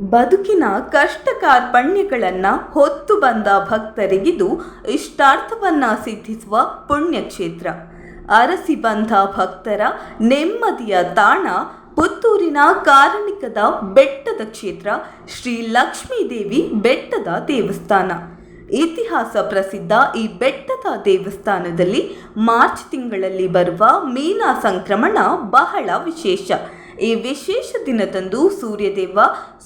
ಬದುಕಿನ ಕಷ್ಟ ಕಾರ್ಪಣ್ಯಗಳನ್ನು ಹೊತ್ತು ಬಂದ ಭಕ್ತರಿಗಿದು ಇಷ್ಟಾರ್ಥವನ್ನ ಸಿದ್ಧಿಸುವ ಪುಣ್ಯಕ್ಷೇತ್ರ. ಅರಸಿ ಬಂದ ಭಕ್ತರ ನೆಮ್ಮದಿಯ ತಾಣ ಪುತ್ತೂರಿನ ಕಾರಣಿಕದ ಬೆಟ್ಟದ ಕ್ಷೇತ್ರ, ಶ್ರೀ ಲಕ್ಷ್ಮೀದೇವಿ ಬೆಟ್ಟದ ದೇವಸ್ಥಾನ. ಇತಿಹಾಸ ಪ್ರಸಿದ್ಧ ಈ ಬೆಟ್ಟದ ದೇವಸ್ಥಾನದಲ್ಲಿ ಮಾರ್ಚ್ ತಿಂಗಳಲ್ಲಿ ಬರುವ ಮೀನಾ ಸಂಕ್ರಮಣ ಬಹಳ ವಿಶೇಷ. ಈ ವಿಶೇಷ ದಿನದಂದು ಸೂರ್ಯದೇವ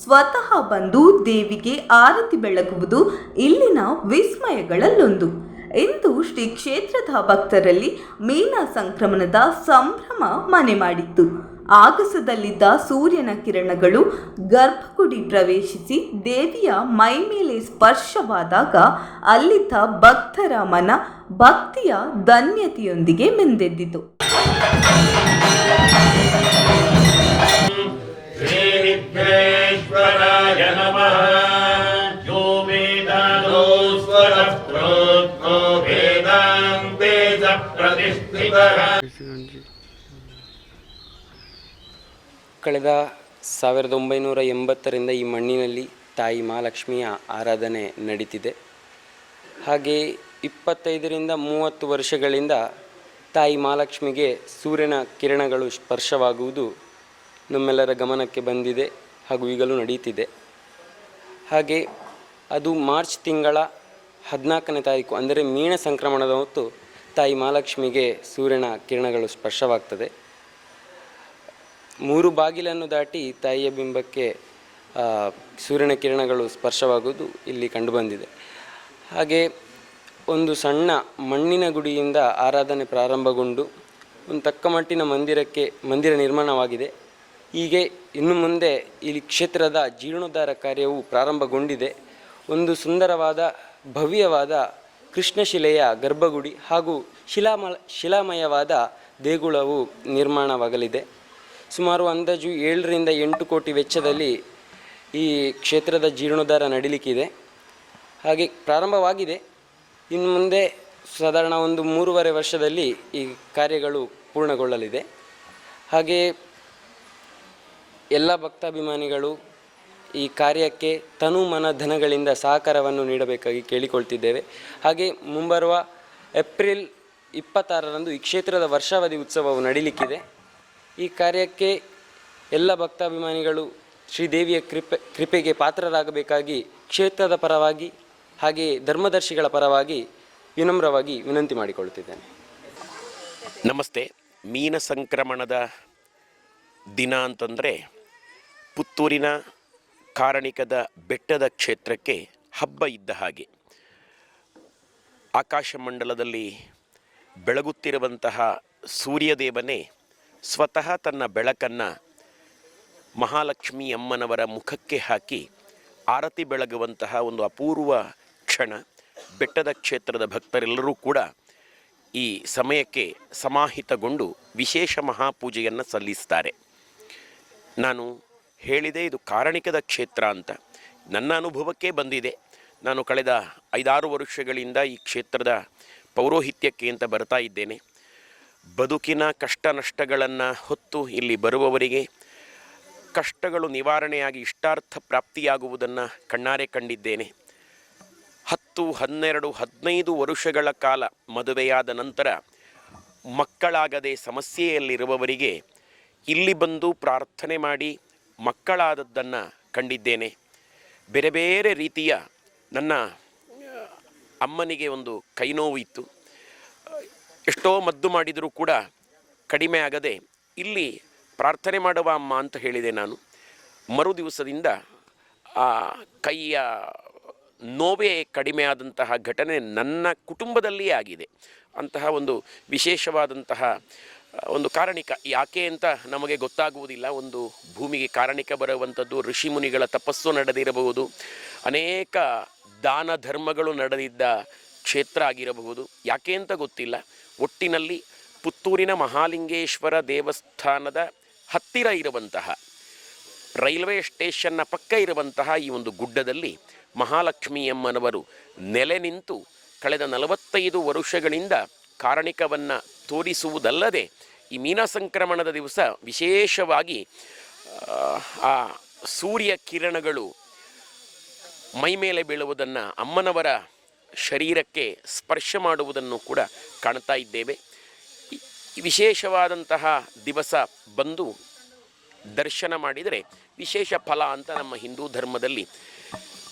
ಸ್ವತಃ ಬಂದು ದೇವಿಗೆ ಆರತಿ ಬೆಳಗುವುದು ಇಲ್ಲಿನ ವಿಸ್ಮಯಗಳಲ್ಲೊಂದು. ಇಂದು ಶ್ರೀ ಕ್ಷೇತ್ರದ ಭಕ್ತರಲ್ಲಿ ಮೀನ ಸಂಕ್ರಮಣದ ಸಂಭ್ರಮ ಮನೆ ಮಾಡಿತ್ತು. ಆಗಸದಲ್ಲಿದ್ದ ಸೂರ್ಯನ ಕಿರಣಗಳು ಗರ್ಭಗುಡಿ ಪ್ರವೇಶಿಸಿ ದೇವಿಯ ಮೈ ಮೇಲೆ ಸ್ಪರ್ಶವಾದಾಗ ಅಲ್ಲಿದ್ದ ಭಕ್ತರ ಮನ ಭಕ್ತಿಯ ಧನ್ಯತೆಯೊಂದಿಗೆ ಮೆಂದೆದ್ದಿತು. ಕಳೆದ ಸಾವಿರದ ಒಂಬೈನೂರ ಎಂಬತ್ತರಿಂದ ಈ ಮಣ್ಣಿನಲ್ಲಿ ತಾಯಿ ಮಹಾಲಕ್ಷ್ಮಿಯ ಆರಾಧನೆ ನಡೀತಿದೆ. ಹಾಗೆ ಇಪ್ಪತ್ತೈದರಿಂದ ಮೂವತ್ತು ವರ್ಷಗಳಿಂದ ತಾಯಿ ಮಹಾಲಕ್ಷ್ಮಿಗೆ ಸೂರ್ಯನ ಕಿರಣಗಳು ಸ್ಪರ್ಶವಾಗುವುದು ನಮ್ಮೆಲ್ಲರ ಗಮನಕ್ಕೆ ಬಂದಿದೆ ಹಾಗೂ ಈಗಲೂ ನಡೆಯುತ್ತಿದೆ ಹಾಗೆ ಅದು ಮಾರ್ಚ್ ತಿಂಗಳ ಹದಿನಾಲ್ಕನೇ ತಾರೀಕು, ಅಂದರೆ ಮೀನ ಸಂಕ್ರಮಣದ ಹೊತ್ತು ತಾಯಿ ಮಹಾಲಕ್ಷ್ಮಿಗೆ ಸೂರ್ಯನ ಕಿರಣಗಳು ಸ್ಪರ್ಶವಾಗ್ತದೆ. ಮೂರು ಬಾಗಿಲನ್ನು ದಾಟಿ ತಾಯಿಯ ಬಿಂಬಕ್ಕೆ ಸೂರ್ಯನ ಕಿರಣಗಳು ಸ್ಪರ್ಶವಾಗುವುದು ಇಲ್ಲಿ ಕಂಡುಬಂದಿದೆ. ಹಾಗೆ ಒಂದು ಸಣ್ಣ ಮಣ್ಣಿನ ಗುಡಿಯಿಂದ ಆರಾಧನೆ ಪ್ರಾರಂಭಗೊಂಡು ಒಂದು ತಕ್ಕ ಮಟ್ಟಿನ ಮಂದಿರಕ್ಕೆ, ಮಂದಿರ ನಿರ್ಮಾಣವಾಗಿದೆ. ಹೀಗೆ ಇನ್ನು ಮುಂದೆ ಇಲ್ಲಿ ಕ್ಷೇತ್ರದ ಜೀರ್ಣೋದ್ಧಾರ ಕಾರ್ಯವು ಪ್ರಾರಂಭಗೊಂಡಿದೆ. ಒಂದು ಸುಂದರವಾದ, ಭವ್ಯವಾದ ಕೃಷ್ಣಶಿಲೆಯ ಗರ್ಭಗುಡಿ ಹಾಗೂ ಶಿಲಾಮ, ಶಿಲಾಮಯವಾದ ದೇಗುಲವು ನಿರ್ಮಾಣವಾಗಲಿದೆ. ಸುಮಾರು ಅಂದಾಜು ಏಳರಿಂದ ಎಂಟು ಕೋಟಿ ವೆಚ್ಚದಲ್ಲಿ ಈ ಕ್ಷೇತ್ರದ ಜೀರ್ಣೋದ್ಧಾರ ನಡೀಲಿಕ್ಕಿದೆ. ಹಾಗೆ ಪ್ರಾರಂಭವಾಗಿದೆ. ಇನ್ನು ಮುಂದೆ ಸಾಧಾರಣ ಒಂದು ಮೂರುವರೆ ವರ್ಷದಲ್ಲಿ ಈ ಕಾರ್ಯಗಳು ಪೂರ್ಣಗೊಳ್ಳಲಿದೆ. ಹಾಗೆ ಎಲ್ಲ ಭಕ್ತಾಭಿಮಾನಿಗಳು ಈ ಕಾರ್ಯಕ್ಕೆ ತನು ಮನ ಧನಗಳಿಂದ ಸಹಕಾರವನ್ನು ನೀಡಬೇಕಾಗಿ ಕೇಳಿಕೊಳ್ತಿದ್ದೇವೆ. ಹಾಗೆ ಮುಂಬರುವ ಏಪ್ರಿಲ್ ಇಪ್ಪತ್ತಾರರಂದು ಈ ಕ್ಷೇತ್ರದ ವರ್ಷಾವಧಿ ಉತ್ಸವವು ನಡೀಲಿಕ್ಕಿದೆ. ಈ ಕಾರ್ಯಕ್ಕೆ ಎಲ್ಲ ಭಕ್ತಾಭಿಮಾನಿಗಳು ಶ್ರೀದೇವಿಯ ಕೃಪೆ, ಕೃಪೆಗೆ ಪಾತ್ರರಾಗಬೇಕಾಗಿ ಕ್ಷೇತ್ರದ ಪರವಾಗಿ ಹಾಗೆ ಧರ್ಮದರ್ಶಿಗಳ ಪರವಾಗಿ ವಿನಮ್ರವಾಗಿ ವಿನಂತಿ ಮಾಡಿಕೊಳ್ಳುತ್ತಿದ್ದೇನೆ. ನಮಸ್ತೆ. ಮೀನ ಸಂಕ್ರಮಣದ ದಿನ ಅಂತಂದರೆ ಪುತ್ತೂರಿನ ಕಾರಣಿಕದ ಬೆಟ್ಟದ ಕ್ಷೇತ್ರಕ್ಕೆ ಹಬ್ಬ ಇದ್ದ ಹಾಗೆ. ಆಕಾಶಮಂಡಲದಲ್ಲಿ ಬೆಳಗುತ್ತಿರುವಂತಹ ಸೂರ್ಯದೇವನೇ ಸ್ವತಃ ತನ್ನ ಬೆಳಕನ್ನು ಮಹಾಲಕ್ಷ್ಮಿ ಅಮ್ಮನವರ ಮುಖಕ್ಕೆ ಹಾಕಿ ಆರತಿ ಬೆಳಗುವಂತಹ ಒಂದು ಅಪೂರ್ವ ಕ್ಷಣ. ಬೆಟ್ಟದ ಕ್ಷೇತ್ರದ ಭಕ್ತರೆಲ್ಲರೂ ಕೂಡ ಈ ಸಮಯಕ್ಕೆ ಸಮಾಹಿತಗೊಂಡು ವಿಶೇಷ ಮಹಾಪೂಜೆಯನ್ನು ಸಲ್ಲಿಸ್ತಾರೆ. ನಾನು ಹೇಳಿದೆ ಇದು ಕಾರಣಿಕದ ಕ್ಷೇತ್ರ ಅಂತ. ನನ್ನ ಅನುಭವಕ್ಕೆ ಬಂದಿದೆ. ನಾನು ಕಳೆದ ಐದಾರು ವರ್ಷಗಳಿಂದ ಈ ಕ್ಷೇತ್ರದ ಪೌರೋಹಿತ್ಯಕ್ಕೆ ಅಂತ ಬರ್ತಾ ಇದ್ದೇನೆ. ಬದುಕಿನ ಕಷ್ಟ ನಷ್ಟಗಳನ್ನು ಹೊತ್ತು ಇಲ್ಲಿ ಬರುವವರಿಗೆ ಕಷ್ಟಗಳು ನಿವಾರಣೆಯಾಗಿ ಇಷ್ಟಾರ್ಥ ಪ್ರಾಪ್ತಿಯಾಗುವುದನ್ನು ಕಣ್ಣಾರೆ ಕಂಡಿದ್ದೇನೆ. ಹತ್ತು, ಹನ್ನೆರಡು, ಹದಿನೈದು ವರುಷಗಳ ಕಾಲ ಮದುವೆಯಾದ ನಂತರ ಮಕ್ಕಳಾಗದೆ ಸಮಸ್ಯೆಯಲ್ಲಿರುವವರಿಗೆ ಇಲ್ಲಿ ಬಂದು ಪ್ರಾರ್ಥನೆ ಮಾಡಿ ಮಕ್ಕಳಾದದ್ದನ್ನು ಕಂಡಿದ್ದೇನೆ. ಬೇರೆ ಬೇರೆ ರೀತಿಯ ನನ್ನ ಅಮ್ಮನಿಗೆ ಒಂದು ಕೈನೋವು ಇತ್ತು ಎಷ್ಟೋ ಮದ್ದು ಮಾಡಿದರೂ ಕೂಡ ಕಡಿಮೆ ಆಗದೆ ಇಲ್ಲಿ ಪ್ರಾರ್ಥನೆ ಮಾಡುವ ಅಮ್ಮ ಅಂತ ಹೇಳಿದೆ ನಾನು. ಮರು ದಿವಸದಿಂದ ಆ ಕೈಯ ನೋವೇ ಕಡಿಮೆ ಆದಂತಹ ಘಟನೆ ನನ್ನ ಕುಟುಂಬದಲ್ಲಿಯೇ ಆಗಿದೆ. ಅಂತಹ ಒಂದು ವಿಶೇಷವಾದಂತಹ ಒಂದು ಕಾರಣಿಕ. ಯಾಕೆ ಅಂತ ನಮಗೆ ಗೊತ್ತಾಗುವುದಿಲ್ಲ. ಒಂದು ಭೂಮಿಗೆ ಕಾರಣಿಕ ಬರುವಂಥದ್ದು ಋಷಿ ಮುನಿಗಳ ತಪಸ್ಸು ನಡೆದಿರಬಹುದು. ಅನೇಕ ದಾನ ಧರ್ಮಗಳು ನಡೆದಿದ್ದ ಕ್ಷೇತ್ರ ಆಗಿರಬಹುದು. ಯಾಕೆ ಅಂತ ಗೊತ್ತಿಲ್ಲ. ಒಟ್ಟಿನಲ್ಲಿ ಪುತ್ತೂರಿನ ಮಹಾಲಿಂಗೇಶ್ವರ ದೇವಸ್ಥಾನದ ಹತ್ತಿರ ಇರುವಂತಹ ರೈಲ್ವೆ ಸ್ಟೇಷನ್ನ ಪಕ್ಕ ಇರುವಂತಹ ಈ ಒಂದು ಗುಡ್ಡದಲ್ಲಿ ಮಹಾಲಕ್ಷ್ಮಿಯಮ್ಮನವರು ನೆಲೆ ನಿಂತು ಕಳೆದ ನಲವತ್ತೈದು ವರುಷಗಳಿಂದ ಕಾರಣಿಕವನ್ನು ತೋರಿಸುವುದಲ್ಲದೆ ಈ ಮೀನ ಸಂಕ್ರಮಣದ ದಿವಸ ವಿಶೇಷವಾಗಿ ಆ, ಸೂರ್ಯ ಕಿರಣಗಳು ಮೈಮೇಲೆ ಬೀಳುವುದನ್ನು ಅಮ್ಮನವರ ಶರೀರಕ್ಕೆ ಸ್ಪರ್ಶ ಮಾಡುವುದನ್ನು ಕೂಡ ಕಾಣ್ತಾ ಇದ್ದೇವೆ. ವಿಶೇಷವಾದಂತಹ ದಿವಸ ಬಂದು ದರ್ಶನ ಮಾಡಿದರೆ ವಿಶೇಷ ಫಲ ಅಂತ ನಮ್ಮ ಹಿಂದೂ ಧರ್ಮದಲ್ಲಿ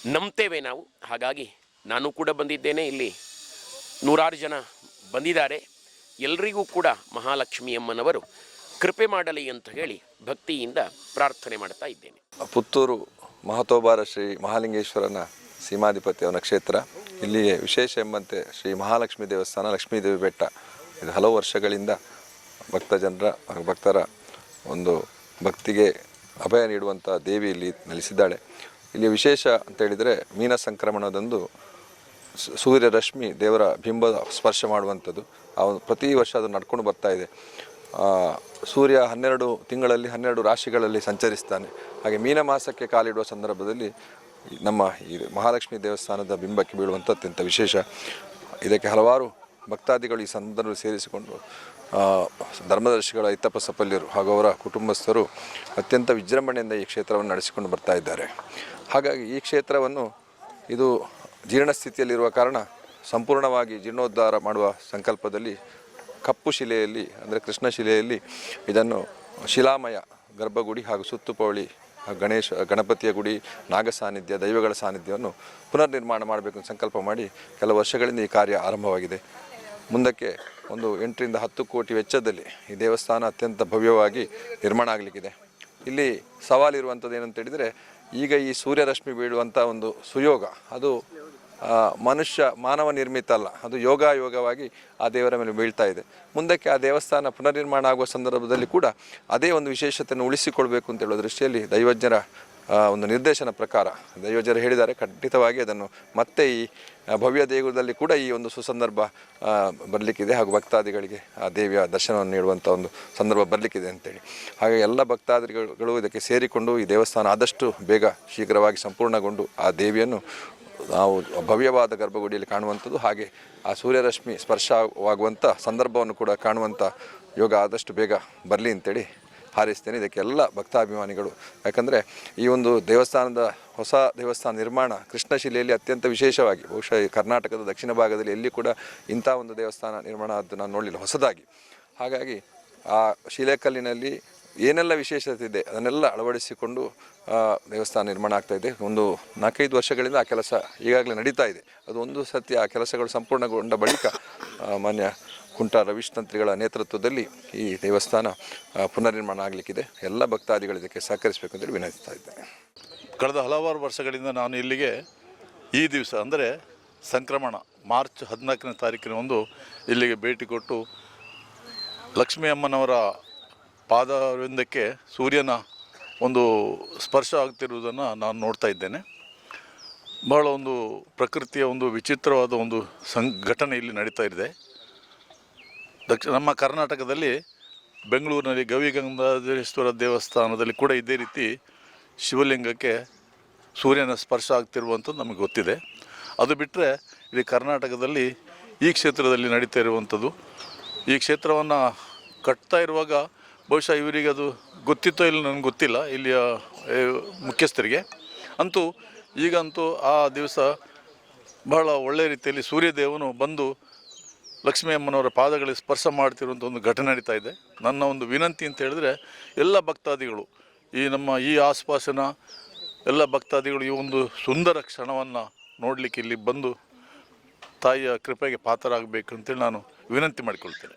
ನಂಬ್ತೇವೆ ನಾವು. ಹಾಗಾಗಿ ನಾನು ಕೂಡ ಬಂದಿದ್ದೇನೆ. ಇಲ್ಲಿ ನೂರಾರು ಜನ ಬಂದಿದ್ದಾರೆ. ಎಲ್ರಿಗೂ ಕೂಡ ಮಹಾಲಕ್ಷ್ಮಿಯಮ್ಮನವರು ಕೃಪೆ ಮಾಡಲಿ ಅಂತ ಹೇಳಿ ಭಕ್ತಿಯಿಂದ ಪ್ರಾರ್ಥನೆ ಮಾಡ್ತಾ ಇದ್ದೇನೆ. ಪುತ್ತೂರು ಮಹತೋಬಾರ ಶ್ರೀ ಮಹಾಲಿಂಗೇಶ್ವರನ ಸೀಮಾಧಿಪತಿ ಅವನ ಕ್ಷೇತ್ರ ಇಲ್ಲಿಗೆ ವಿಶೇಷ ಎಂಬಂತೆ ಶ್ರೀ ಮಹಾಲಕ್ಷ್ಮಿ ದೇವಸ್ಥಾನ, ಲಕ್ಷ್ಮೀದೇವಿ ಬೆಟ್ಟ. ಇದು ಹಲವು ವರ್ಷಗಳಿಂದ ಭಕ್ತ ಜನರ, ಭಕ್ತರ ಒಂದು ಭಕ್ತಿಗೆ ಅಭಯ ನೀಡುವಂಥ ದೇವಿ ಇಲ್ಲಿ ನೆಲೆಸಿದ್ದಾಳೆ. ಇಲ್ಲಿ ವಿಶೇಷ ಅಂತ ಹೇಳಿದರೆ ಮೀನ ಸಂಕ್ರಮಣದಂದು ಸೂರ್ಯ ರಶ್ಮಿ ದೇವರ ಬಿಂಬ ಸ್ಪರ್ಶ ಮಾಡುವಂಥದ್ದು. ಒಂದು ಪ್ರತಿ ವರ್ಷ ಅದು ನಡ್ಕೊಂಡು ಬರ್ತಾ ಇದೆ. ಸೂರ್ಯ ಹನ್ನೆರಡು ತಿಂಗಳಲ್ಲಿ ಹನ್ನೆರಡು ರಾಶಿಗಳಲ್ಲಿ ಸಂಚರಿಸ್ತಾನೆ. ಹಾಗೆ ಮೀನ ಮಾಸಕ್ಕೆ ಕಾಲಿಡುವ ಸಂದರ್ಭದಲ್ಲಿ ನಮ್ಮ ಈ ಮಹಾಲಕ್ಷ್ಮಿ ದೇವಸ್ಥಾನದ ಬಿಂಬಕ್ಕೆ ಬೀಳುವಂಥ ಅತ್ಯಂತ ವಿಶೇಷ. ಇದಕ್ಕೆ ಹಲವಾರು ಭಕ್ತಾದಿಗಳು ಈ ಸಂದರ್ಭದಲ್ಲಿ ಸೇರಿಸಿಕೊಂಡು ಧರ್ಮದರ್ಶಿಗಳ ಐತಪ್ಪ ಸಪಲ್ಯರು ಹಾಗೂ ಅವರ ಕುಟುಂಬಸ್ಥರು ಅತ್ಯಂತ ವಿಜೃಂಭಣೆಯಿಂದ ಈ ಕ್ಷೇತ್ರವನ್ನು ನಡೆಸಿಕೊಂಡು ಬರ್ತಾ ಇದ್ದಾರೆ. ಹಾಗಾಗಿ ಈ ಕ್ಷೇತ್ರವನ್ನು ಇದು ಜೀರ್ಣ ಸ್ಥಿತಿಯಲ್ಲಿರುವ ಕಾರಣ ಸಂಪೂರ್ಣವಾಗಿ ಜೀರ್ಣೋದ್ಧಾರ ಮಾಡುವ ಸಂಕಲ್ಪದಲ್ಲಿ ಕಪ್ಪು ಶಿಲೆಯಲ್ಲಿ, ಅಂದರೆ ಕೃಷ್ಣ ಶಿಲೆಯಲ್ಲಿ ಇದನ್ನು ಶಿಲಾಮಯ, ಗರ್ಭಗುಡಿ ಹಾಗೂ ಸುತ್ತುಪೌಳಿ ಗಣೇಶ ಗಣಪತಿಯ ಗುಡಿ ನಾಗ ಸಾನ್ನಿಧ್ಯ ದೈವಗಳ ಸಾನ್ನಿಧ್ಯವನ್ನು ಪುನರ್ ನಿರ್ಮಾಣ ಮಾಡಬೇಕು ಸಂಕಲ್ಪ ಮಾಡಿ ಕೆಲವು ವರ್ಷಗಳಿಂದ ಈ ಕಾರ್ಯ ಆರಂಭವಾಗಿದೆ. ಮುಂದಕ್ಕೆ ಒಂದು ಎಂಟರಿಂದ ಹತ್ತು ಕೋಟಿ ವೆಚ್ಚದಲ್ಲಿ ಈ ದೇವಸ್ಥಾನ ಅತ್ಯಂತ ಭವ್ಯವಾಗಿ ನಿರ್ಮಾಣ ಆಗಲಿಕ್ಕಿದೆ. ಇಲ್ಲಿ ಸವಾಲಿರುವಂಥದ್ದು ಏನಂತ ಹೇಳಿದರೆ, ಈಗ ಈ ಸೂರ್ಯರಶ್ಮಿ ಬೀಳುವಂಥ ಒಂದು ಸುಯೋಗ, ಅದು ಮನುಷ್ಯ ಮಾನವ ನಿರ್ಮಿತ ಅಲ್ಲ. ಅದು ಯೋಗ ಯೋಗವಾಗಿ ಆ ದೇವರ ಮೇಲೆ ಬೀಳ್ತಾ ಇದೆ. ಮುಂದಕ್ಕೆ ಆ ದೇವಸ್ಥಾನ ಪುನರ್ನಿರ್ಮಾಣ ಆಗುವ ಸಂದರ್ಭದಲ್ಲಿ ಕೂಡ ಅದೇ ಒಂದು ವಿಶೇಷತೆಯನ್ನು ಉಳಿಸಿಕೊಳ್ಬೇಕು ಅಂತ ಹೇಳೋ ದೃಷ್ಟಿಯಲ್ಲಿ ದೈವಜ್ಞರ ಒಂದು ನಿರ್ದೇಶನ ಪ್ರಕಾರ ದೈವಜ್ಞರು ಹೇಳಿದ್ದಾರೆ. ಖಂಡಿತವಾಗಿ ಅದನ್ನು ಮತ್ತೆ ಈ ಭವ್ಯ ದೇಗುಲದಲ್ಲಿ ಕೂಡ ಈ ಒಂದು ಸುಸಂದರ್ಭ ಬರಲಿಕ್ಕಿದೆ. ಹಾಗೂ ಭಕ್ತಾದಿಗಳಿಗೆ ಆ ದೇವಿಯ ದರ್ಶನವನ್ನು ನೀಡುವಂಥ ಒಂದು ಸಂದರ್ಭ ಬರಲಿಕ್ಕಿದೆ ಅಂತೇಳಿ. ಹಾಗೆ ಎಲ್ಲ ಭಕ್ತಾದಿಗಳು ಇದಕ್ಕೆ ಸೇರಿಕೊಂಡು ಈ ದೇವಸ್ಥಾನ ಆದಷ್ಟು ಬೇಗ ಶೀಘ್ರವಾಗಿ ಸಂಪೂರ್ಣಗೊಂಡು ಆ ದೇವಿಯನ್ನು ನಾವು ಭವ್ಯವಾದ ಗರ್ಭಗುಡಿಯಲ್ಲಿ ಕಾಣುವಂಥದ್ದು ಹಾಗೆ ಆ ಸೂರ್ಯರಶ್ಮಿ ಸ್ಪರ್ಶವಾಗುವಂಥ ಸಂದರ್ಭವನ್ನು ಕೂಡ ಕಾಣುವಂಥ ಯೋಗ ಆದಷ್ಟು ಬೇಗ ಬರಲಿ ಅಂತೇಳಿ ಹಾರೈಸ್ತೇನೆ. ಇದಕ್ಕೆಲ್ಲ ಭಕ್ತಾಭಿಮಾನಿಗಳು. ಯಾಕಂದರೆ ಈ ಒಂದು ದೇವಸ್ಥಾನದ ಹೊಸ ದೇವಸ್ಥಾನ ನಿರ್ಮಾಣ ಕೃಷ್ಣಶಿಲೆಯಲ್ಲಿ ಅತ್ಯಂತ ವಿಶೇಷವಾಗಿ, ಬಹುಶಃ ಕರ್ನಾಟಕದ ದಕ್ಷಿಣ ಭಾಗದಲ್ಲಿ ಎಲ್ಲಿ ಕೂಡ ಇಂಥ ಒಂದು ದೇವಸ್ಥಾನ ನಿರ್ಮಾಣ ಆದ್ದು ನಾನು ನೋಡಲಿಲ್ಲ. ಹೊಸದಾಗಿ. ಹಾಗಾಗಿ ಆ ಶಿಲೆಕಲ್ಲಿನಲ್ಲಿ ಏನೆಲ್ಲ ವಿಶೇಷತೆ ಇದೆ ಅದನ್ನೆಲ್ಲ ಅಳವಡಿಸಿಕೊಂಡು ದೇವಸ್ಥಾನ ನಿರ್ಮಾಣ ಆಗ್ತಾ ಇದೆ. ಒಂದು ನಾಲ್ಕೈದು ವರ್ಷಗಳಿಂದ ಆ ಕೆಲಸ ಈಗಾಗಲೇ ನಡೀತಾ ಇದೆ. ಅದು ಒಂದು ಸತಿ ಆ ಕೆಲಸಗಳು ಸಂಪೂರ್ಣಗೊಂಡ ಬಳಿಕ ಮಾನ್ಯ ಕುಂಟ ರವೀಶ್ ತಂತ್ರಿಗಳ ನೇತೃತ್ವದಲ್ಲಿ ಈ ದೇವಸ್ಥಾನ ಪುನರ್ ಪುನರ್ನಿರ್ಮಾಣ ಆಗಲಿಕ್ಕಿದೆ. ಎಲ್ಲ ಭಕ್ತಾದಿಗಳು ಇದಕ್ಕೆ ಸಹಕರಿಸಬೇಕು ಅಂತೇಳಿ ವಿನಂತಿಸ್ತಾ ಇದ್ದೇನೆ. ಕಳೆದ ಹಲವಾರು ವರ್ಷಗಳಿಂದ ನಾನು ಇಲ್ಲಿಗೆ ಈ ದಿವಸ, ಅಂದರೆ ಸಂಕ್ರಮಣ, ಮಾರ್ಚ್ ಹದಿನಾಲ್ಕನೇ ತಾರೀಕಿನ ಒಂದು ಇಲ್ಲಿಗೆ ಭೇಟಿ ಕೊಟ್ಟು ಲಕ್ಷ್ಮೀ ಅಮ್ಮನವರ ಪಾದವೃಂದಕ್ಕೆ ಸೂರ್ಯನ ಒಂದು ಸ್ಪರ್ಶ ಆಗ್ತಿರುವುದನ್ನು ನಾನು ನೋಡ್ತಾ ಇದ್ದೇನೆ. ಬಹಳ ಒಂದು ಪ್ರಕೃತಿಯ ಒಂದು ವಿಚಿತ್ರವಾದ ಒಂದು ಸಂಘಟನೆ ಇಲ್ಲಿ ನಡೀತಾ ಇದೆ. ದಕ್ಷಿಣ ನಮ್ಮ ಕರ್ನಾಟಕದಲ್ಲಿ ಬೆಂಗಳೂರಿನಲ್ಲಿ ಗವಿಗಂಗಾಧರೇಶ್ವರ ದೇವಸ್ಥಾನದಲ್ಲಿ ಕೂಡ ಇದೇ ರೀತಿ ಶಿವಲಿಂಗಕ್ಕೆ ಸೂರ್ಯನ ಸ್ಪರ್ಶ ಆಗ್ತಿರುವಂಥದ್ದು ನಮಗೆ ಗೊತ್ತಿದೆ. ಅದು ಬಿಟ್ಟರೆ ಇಲ್ಲಿ ಕರ್ನಾಟಕದಲ್ಲಿ ಈ ಕ್ಷೇತ್ರದಲ್ಲಿ ನಡೀತಾ ಇರುವಂಥದ್ದು. ಈ ಕ್ಷೇತ್ರವನ್ನು ಕಟ್ತಾ ಇರುವಾಗ ಬಹುಶಃ ಇವರಿಗೆ ಅದು ಗೊತ್ತಿತ್ತೋ ಇಲ್ಲ ನನಗೆ ಗೊತ್ತಿಲ್ಲ, ಇಲ್ಲಿಯ ಮುಖ್ಯಸ್ಥರಿಗೆ. ಅಂತೂ ಈಗಂತೂ ಆ ದಿವಸ ಬಹಳ ಒಳ್ಳೆಯ ರೀತಿಯಲ್ಲಿ ಸೂರ್ಯದೇವನು ಬಂದು ಲಕ್ಷ್ಮೀ ಅಮ್ಮನವರ ಪಾದಗಳಿಗೆ ಸ್ಪರ್ಶ ಮಾಡ್ತಿರುವಂಥ ಒಂದು ಘಟನೆ ನಡೀತಾ ಇದೆ. ನನ್ನ ಒಂದು ವಿನಂತಿ ಅಂತ ಹೇಳಿದ್ರೆ, ಎಲ್ಲ ಭಕ್ತಾದಿಗಳು, ಈ ನಮ್ಮ ಈ ಆಸ್ಪಾಸಿನ ಎಲ್ಲ ಭಕ್ತಾದಿಗಳು ಈ ಒಂದು ಸುಂದರ ಕ್ಷಣವನ್ನು ನೋಡಲಿಕ್ಕೆ ಇಲ್ಲಿ ಬಂದು ತಾಯಿಯ ಕೃಪೆಗೆ ಪಾತ್ರರಾಗಬೇಕು ಅಂತೇಳಿ ನಾನು ವಿನಂತಿ ಮಾಡಿಕೊಳ್ತೇನೆ.